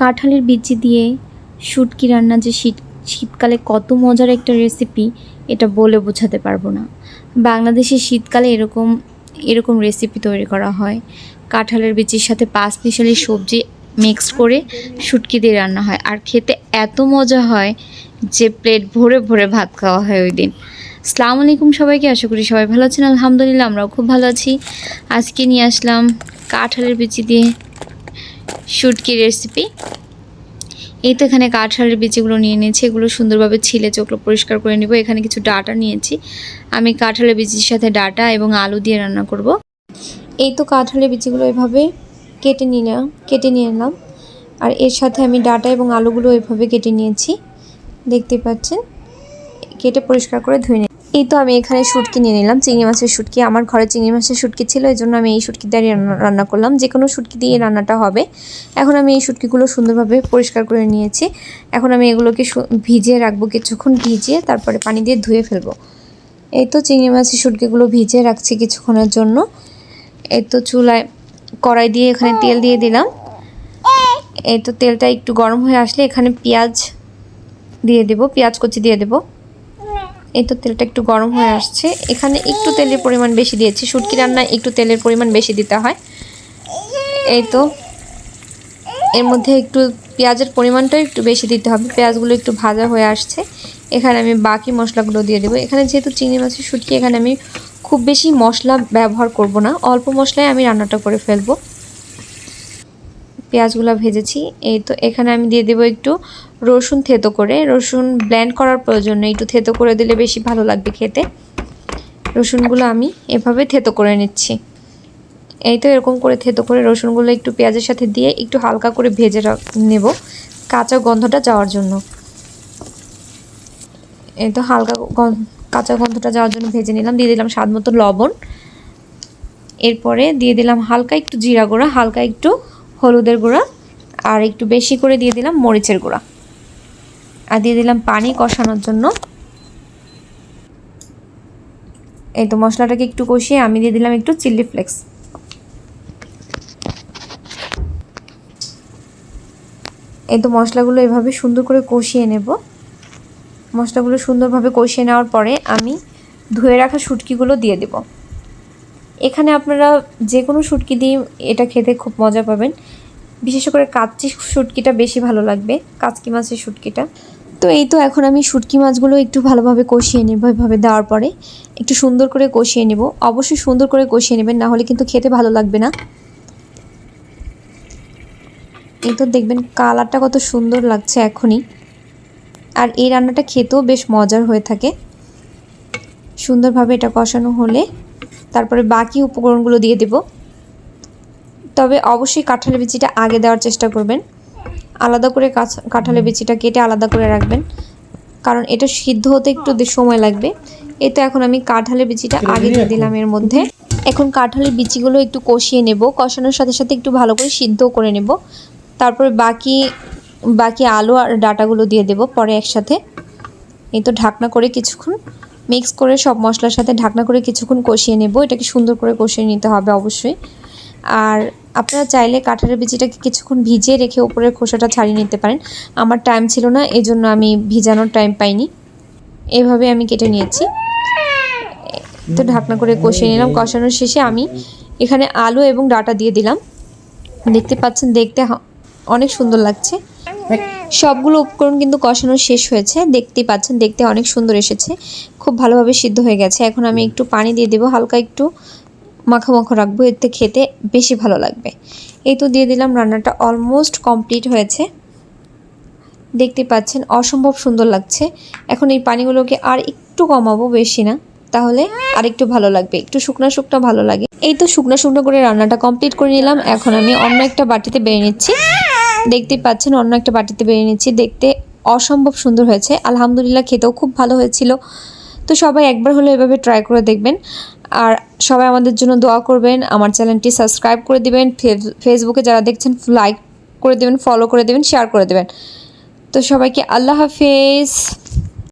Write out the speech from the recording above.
কাঁঠালের বিচি দিয়ে শুটকি রান্না যে শীত, শীতকালে কত মজার একটা রেসিপি এটা বলে বোঝাতে পারব না। বাংলাদেশে শীতকালে এরকম এরকম রেসিপি তৈরি করা হয়। কাঁঠালের বিচির সাথে পাঁচ মিশালি সবজি মিক্স করে শুটকি দিয়ে রান্না হয়। আর খেতে এত মজা হয় যে প্লেট ভরে ভরে ভাত খাওয়া হয় ওই দিন। সালাম আলাইকুম সবাইকে, আশা করি সবাই ভালো আছেন। আলহামদুলিল্লাহ, আমরাও খুব ভালো আছি। আজকে নিয়ে আসলাম কাঁঠালের বিচি দিয়ে শুটকি রেসিপি এই তো এখানে কাঁঠালের বিচিগুলো নিয়ে নিয়েছি, এগুলো সুন্দরভাবে ছিলে চোখলো পরিষ্কার করে নেব। এখানে কিছু ডাটা নিয়েছি। আমি কাঁঠালের বিচির সাথে ডাটা এবং আলু দিয়ে রান্না করব। এই তো কাঁঠালের বিচিগুলো এভাবে কেটে নিলাম কেটে নিয়ে এলাম। আর এর সাথে আমি ডাটা এবং আলুগুলো এভাবে কেটে নিয়েছি। দেখতে পাচ্ছেন? কেটে পরিষ্কার করে ধুয়ে এই তো আমি এখানে শুটকি নিয়ে নিলাম, চিংড়ি মাছের শুটকি। আমার ঘরে চিংড়ি মাছের শুটকি ছিল, এই জন্য আমি এই শুটকি দিয়ে রান্না করলাম। যে কোনো শুটকি দিয়ে রান্নাটা হবে। এখন আমি এই শুটকিগুলো সুন্দরভাবে পরিষ্কার করে নিয়েছি। এখন আমি এগুলোকে ভিজিয়ে রাখব কিছুক্ষণ, ভিজিয়ে তারপরে পানি দিয়ে ধুয়ে ফেলব। এই তো চিংড়ি মাছের শুটকিগুলো ভিজিয়ে রাখছি কিছুক্ষণের জন্য। এই তো চুলায় কড়াই দিয়ে এখানে তেল দিয়ে দিলাম। এই তো তেলটা একটু গরম হয়ে আসলে এখানে পেঁয়াজ দিয়ে দেবো, পেঁয়াজ কুচি দিয়ে দেব। এই তো তেলটা একটু গরম হয়ে আসছে। এখানে একটু তেলের পরিমাণ বেশি দিয়েছি। শুটকি রান্নায় একটু তেলের পরিমাণ বেশি দিতে হয়। এই তো। এর মধ্যে একটু পেঁয়াজের পরিমাণটাও একটু বেশি দিতে হবে। পেঁয়াজগুলো একটু ভাজা হয়ে আসছে। এখানে আমি বাকি মশলাগুলো দিয়ে দেবো। এখানে যেহেতু চিংড়ি মাছের শুটকি, এখানে আমি খুব বেশি মশলা ব্যবহার করব না। অল্প মশলায় আমি রান্নাটা করে ফেলব। পেঁয়াজগুলো ভেজেছি। এই তো এখানে আমি দিয়ে দেবো একটু রসুন থেতো করে। রসুন ব্ল্যান্ড করার প্রয়োজন নেই, একটু থেতো করে দিলে বেশি ভালো লাগবে খেতে। রসুনগুলো আমি এভাবে থেতো করে নিচ্ছি। এই তো এরকম করে থেতো করে রসুনগুলো একটু পেঁয়াজের সাথে দিয়ে একটু হালকা করে ভেজে নেব কাঁচা গন্ধটা যাওয়ার জন্য। এই তো হালকা কাঁচা গন্ধটা যাওয়ার জন্য ভেজে নিলাম। দিয়ে দিলাম স্বাদ মতো লবণ। এরপরে দিয়ে দিলাম হালকা একটু জিরা গুঁড়া, হালকা একটু হলুদের গুঁড়া, আর একটু বেশি করে দিয়ে দিলাম মরিচের গুঁড়া। আর দিয়ে দিলাম পানি কষানোর জন্য। এই তো মশলাটাকে একটু কষিয়ে আমি দিয়ে দিলাম একটু চিলি ফ্লেক্স। এই তো মশলাগুলো এভাবে সুন্দর করে কষিয়ে নেব। মশলাগুলো সুন্দরভাবে কষিয়ে নেওয়ার পরে আমি ধুয়ে রাখা শুটকিগুলো দিয়ে দেব। এখানে আপনারা যে কোনো শুটকি দিয়ে এটা খেতে খুব মজা পাবেন। বিশেষ করে কাচ্চি শুটকিটা বেশি ভালো লাগবে কাচকি মাছের শুটকিটা। তো এই তো এখন আমি শুটকি মাছগুলো একটু ভালোভাবে কষিয়ে নেব এভাবে দেওয়ার পরে। একটু সুন্দর করে কষিয়ে নেব। অবশ্যই সুন্দর করে কষিয়ে নেবেন, না হলে কিন্তু খেতে ভালো লাগবে না। এই তো দেখবেন কালারটা কত সুন্দর লাগছে এখনই। আর এই রান্নাটা খেতেও বেশ মজার হয়ে থাকে। সুন্দরভাবে এটা কষানো হলে তারপরে বাকি উপকরণগুলো দিয়ে দেব। তবে অবশ্যই কাঁঠালের বিচিটা আগে দেওয়ার চেষ্টা করবেন। আলাদা করে কাঁঠালের বিচিটা কেটে আলাদা করে রাখবেন। কারণ এটা সিদ্ধ হতে একটু সময় লাগবে। এই তো এখন আমি কাঁঠালের বিচিটা আগে দিয়ে দিলাম এর মধ্যে। এখন কাঁঠালের বিচিগুলো একটু কষিয়ে নেব। কষানোর সাথে সাথে একটু ভালো করে সিদ্ধ করে নেব। তারপরে বাকি বাকি আলু আর ডাটাগুলো দিয়ে দেব পরে একসাথে। এই তো ঢাকনা করে কিছুক্ষণ মিক্স করে সব মশলার সাথে ঢাকনা করে কিছুক্ষণ কষিয়ে নেব। এটাকে সুন্দর করে কষিয়ে নিতে হবে অবশ্যই। আর আপনারা চাইলে কাঁঠালের বিচিটাকে কিছুক্ষণ ভিজিয়ে রেখে উপরের খোসাটা ছাড়িয়ে নিতে পারেন। আমার টাইম ছিল না এই জন্য আমি ভিজানোর টাইম পাইনি। এভাবে আমি কেটে নিয়েছি। তো ঢাকনা করে কষিয়ে নিলাম। কষানোর শেষে আমি এখানে আলু এবং ডাটা দিয়ে দিলাম। দেখতে পাচ্ছেন, দেখতে অনেক সুন্দর লাগছে। সবগুলো উপকরণ কিন্তু কষানো শেষ হয়েছে। দেখতেই পাচ্ছেন, দেখতে অনেক সুন্দর এসেছে। খুব ভালোভাবে সিদ্ধ হয়ে গেছে। এখন আমি একটু পানি দিয়ে দেবো, হালকা একটু মাখা মাখা রাখব। এতে খেতে বেশি ভালো লাগবে। এই তো দিয়ে দিলাম, রান্নাটা অলমোস্ট কমপ্লিট হয়েছে। দেখতে পাচ্ছেন, অসম্ভব সুন্দর লাগছে। এখন এই পানিগুলোকে আর একটু কমাবো, বেশি না। তাহলে আর একটু ভালো লাগবে। একটু শুকনো শুকনো ভালো লাগে। এই তো শুকনো শুকনো করে রান্নাটা কমপ্লিট করে নিলাম। এখন আমি অন্য একটা বাটিতে বেড়ে নিচ্ছি। দেখতেই পাচ্ছেন, অন্য একটা বাটিতে বেড়ে নিচ্ছি। দেখতে অসম্ভব সুন্দর হয়েছে। আলহামদুলিল্লাহ খেতেও খুব ভালো হয়েছিল। তো সবাই একবার হলো এভাবে ট্রাই করে দেখবেন। আর সবাই আমাদের জন্য দোয়া করবেন। আমার চ্যানেলটি সাবস্ক্রাইব করে দেবেন। ফেসবুকে যারা দেখছেন লাইক করে দেবেন ফলো করে দেবেন শেয়ার করে দেবেন। তো সবাইকে আল্লাহ হাফেজ।